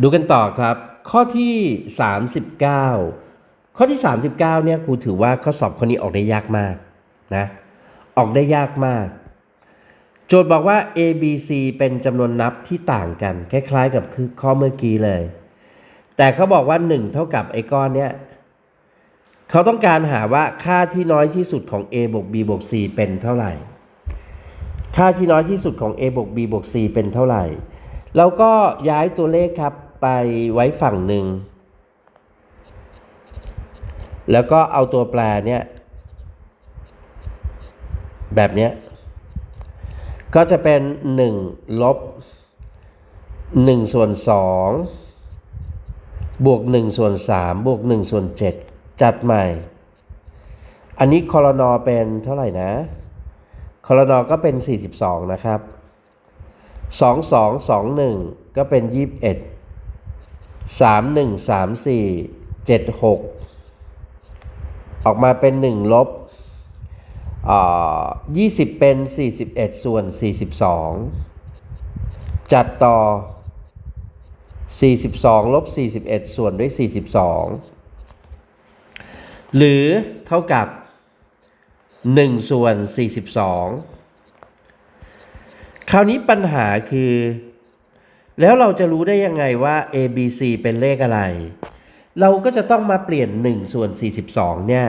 ดูกันต่อครับ ข้อที่ 39 ข้อที่ 39เนี่ยครูถือว่าข้อสอบข้อนี้ออกได้ยากมากนะออกได้ยากมาก โจทย์บอกว่า A B C เป็นจำนวนนับที่ต่างกัน คล้ายๆ กับคือข้อเมื่อกี้เลย แต่เขาบอกว่า 1 เท่ากับไอ้ก้อนเนี้ยเขาต้องการหาว่าค่าที่น้อยที่สุดของ A บวก B บวก C เป็นเท่าไหร่ ค่าที่น้อยที่สุดของ a บวก b บวก c เป็นเท่าไหร่ แล้วก็ย้ายตัวเลขครับ ไปไว้ฝั่งหนึ่ง แล้วก็เอาตัวแปรเนี่ย แบบเนี้ย ก็จะเป็น 1 ลบ 1 ส่วน 2 บวก 1 ส่วน 3 บวก 1 ส่วน 7 จัดใหม่ อันนี้คอรนอเป็นเท่าไหร่นะคอรนอก็เป็น 42 นะครับ 2 2 2 1 ก็เป็น 21 3 1 3 4 7 6ออกมาเป็น1ลบอ่า20เป็น41ส่วน42จัดต่อ42ลบ41ส่วนด้วย42หรือเท่ากับ1ส่วน42คราวนี้ปัญหาคือ แล้วเราจะรู้ได้ยังไงว่า A B C เป็นเลขอะไร เราก็จะต้องมาเปลี่ยน 1 ส่วน 42 เนี่ย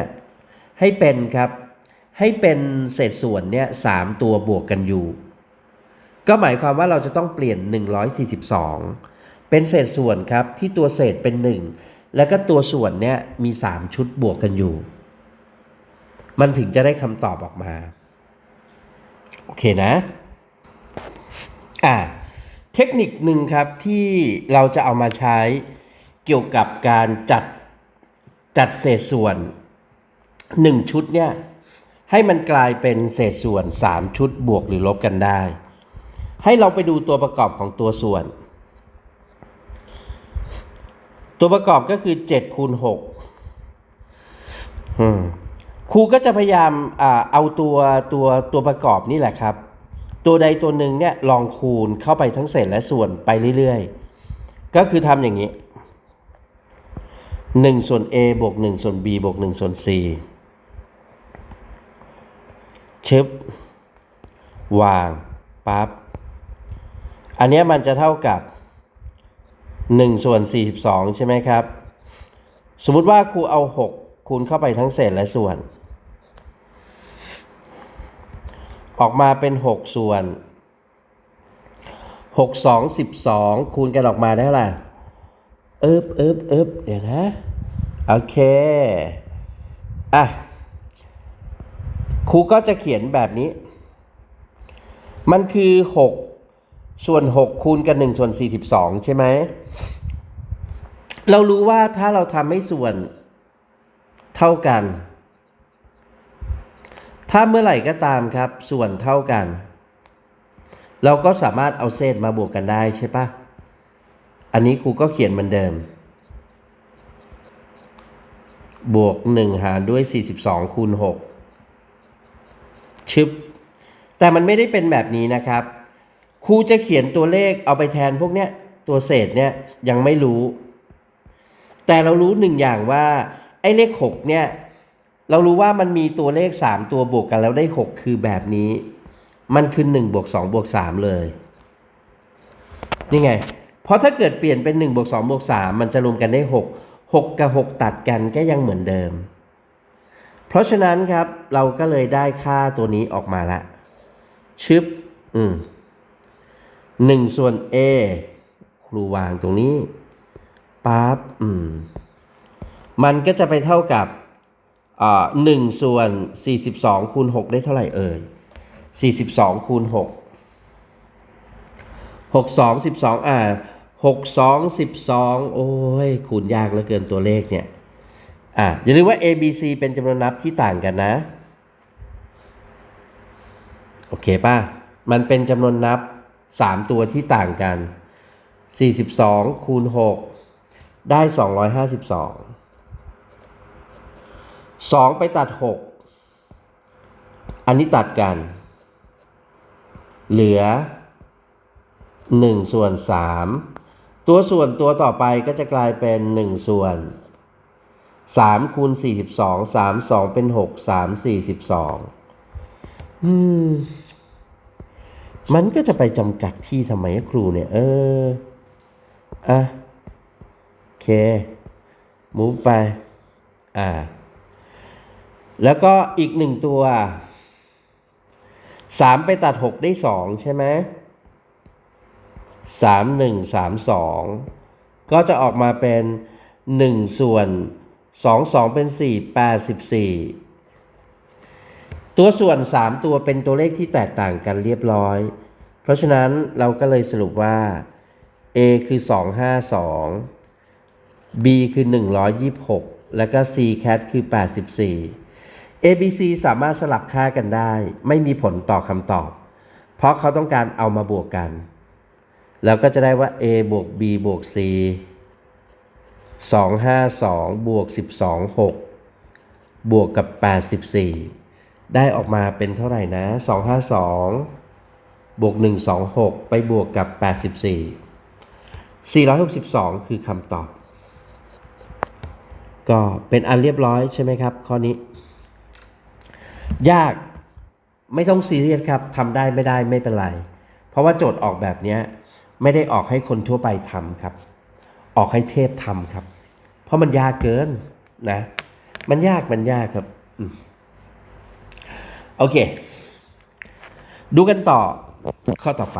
ให้เป็นครับ ให้เป็นเศษส่วนเนี่ย3ตัวบวกกันอยู่ ก็หมายความว่าเราจะต้องเปลี่ยน 142 เป็นเศษส่วนครับที่ตัวเศษเป็น 1 แล้วก็ตัวส่วนเนี่ยมี 3 ชุดบวกกันอยู่ มันถึงจะได้คำตอบออกมา โอเคนะ อ่า เทคนิคหนึ่งครับที่เราจะเอามาใช้เกี่ยวกับการจัดจัดเศษส่วน 1 ชุดเนี่ยให้มันกลายเป็นเศษส่วน 3 ชุดบวกหรือลบกันได้ ให้เราไปดูตัวประกอบของตัวส่วน ตัวประกอบก็คือ7คูณ6ครูก็จะพยายามเอาตัวตัวตัวประกอบนี่แหละครับ ตัวใดตัวหนึ่งเนี่ยลองคูณเข้าไปทั้งเศษและส่วนไปเรื่อยๆ ก็คือทำอย่างนี้1ส่วน a บวก1ส่วน b บวก1ส่วน c ชึบวางปั๊บอันนี้มันจะเท่ากับ 1 ส่วน 42 ใช่ไหมครับ สมมุติว่าครูเอา 6 คูณเข้าไปทั้งเศษและส่วน ออกมาเป็น 6 ส่วน 6 2 12 คูณกันออกมาได้เท่าไหร่เอิบเอิบเอิบเดี๋ยวนะ โอเค อะ ครูก็จะเขียนแบบนี้ มันคือ 6 ส่วน 6 คูณกัน 1 ส่วน 42 ใช่ไหม เรารู้ว่าถ้าเราทำให้ส่วนเท่ากัน ถ้าเมื่อไหร่ก็ตามครับ ส่วนเท่ากัน เราก็สามารถเอาเศษมาบวกกันได้ใช่ปะอันนี้ครูก็เขียนเหมือนเดิม บวก 1 หารด้วย 42 คูณ 6 ชึบ แต่มันไม่ได้เป็นแบบนี้นะครับ ครูจะเขียนตัวเลขเอาไปแทนพวกเนี้ย ตัวเศษเนี่ยยังไม่รู้ แต่เรารู้หนึ่งอย่างว่า ไอ้เลข 6 เนี่ย เรารู้ว่ามันมีตัวเลข 3 ตัวบวกกันแล้วได้ 6 คือแบบนี้ มันคือ1บวก2บวก3เลย นี่ไง เพราะถ้าเกิดเปลี่ยนเป็น1บวก2บวก3มันจะรวมกันได้ 6 6 กับ 6 ตัดกันก็ยังเหมือนเดิม เพราะฉะนั้นครับเราก็เลยได้ค่าตัวนี้ออกมาละชึบ อืมหนึ่งส่วน a ครูวางตรงนี้ปั๊บอืม มันก็จะไปเท่ากับ หนึ่งส่วน 42คูณ6ได้เท่าไหร่เอ่ย 42คูณ6 6 2 12 อ่า 6 2 12 โอ้ย คูณยากเหลือเกินตัวเลขเนี่ย อ่าอย่าลืมว่า A B C เป็นจำนวนนับที่ต่างกันนะ โอเคป่ะ มันเป็นจำนวนนับ 3 ตัวที่ต่างกัน 42คูณ6ได้ 252 2ไปตัด6อันนี้ตัดกัน เหลือ1ส่วน3ตัวส่วนตัวต่อไปก็จะกลายเป็น1ส่วน3คูณ42 3 2เป็น6 3 42อืม มันก็จะไปจำกัดที่ทำไมครูเนี่ย เออ อะ โอเค มูฟไป อ่า แล้วก็อีกหนึ่งตัวสามไปตัดหกได้สองใช่ไหมสามหนึ่งสามสองก็จะออกมาเป็นหนึ่งส่วนสองสองเป็นสี่แปดสิบสี่ตัวส่วนสามตัวเป็นตัวเลขที่แตกต่างกันเรียบร้อย เพราะฉะนั้นเราก็เลยสรุปว่า A คือ 252 B คือ 126 แล้วก็ C cat คือ 84 A B C สามารถสลับค่ากันได้ ไม่มีผลต่อคำตอบ เพราะเขาต้องการเอามาบวกกัน แล้วก็จะได้ว่า A บวก B บวก C 252 บวก 12 6 บวกกับ 84 ได้ออกมาเป็นเท่าไหร่นะ 252 บวก 126 ไปบวกกับ 84 462 คือคำตอบ ก็เป็นอันเรียบร้อยใช่ไหมครับ ข้อนี้ ยากไม่ต้องซีเรียสครับทำได้ไม่ได้ไม่เป็นไร เพราะว่าโจทย์ออกแบบนี้ไม่ได้ออกให้คนทั่วไปทำครับ ออกให้เทพทำครับ เพราะมันยากเกินนะ มันยากมันยากครับโอเค ดูกันต่อข้อต่อไป